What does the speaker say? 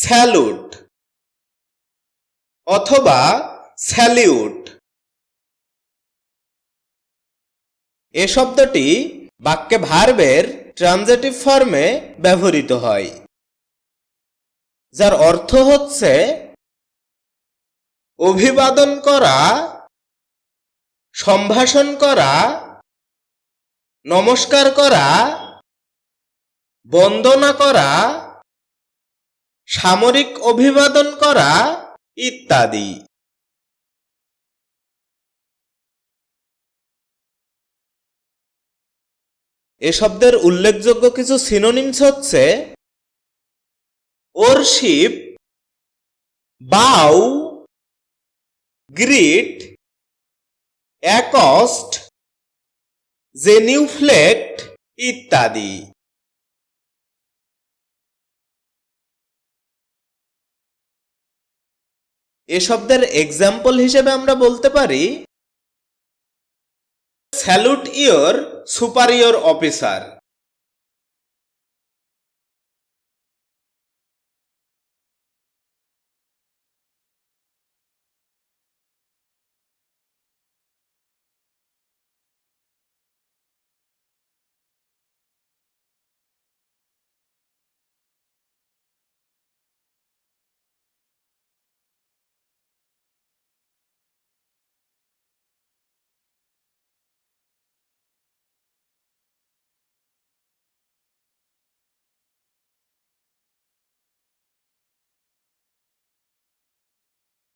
Salute অথবা salute. এ শব্দটি বাক্যে ভার্বের ট্রানজেটিভ ফর্মে ব্যবহৃত হয়, যার অর্থ হচ্ছে অভিবাদন করা, সম্ভাষণ করা, নমস্কার করা, বন্দনা করা সামরিক অভিবাদন করা ইত্যাদি। এ শব্দের উল্লেখযোগ্য কিছু সিনোনিমস হচ্ছে ওরশিপ বাউ গ্রিট অ্যাকস্ট জেনিউফ্লেক্ট ইত্যাদি। এ শব্দের এক্সাম্পল হিসেবে আমরা বলতে পারি স্যালুট ইয়োর সুপারিয়র অফিসার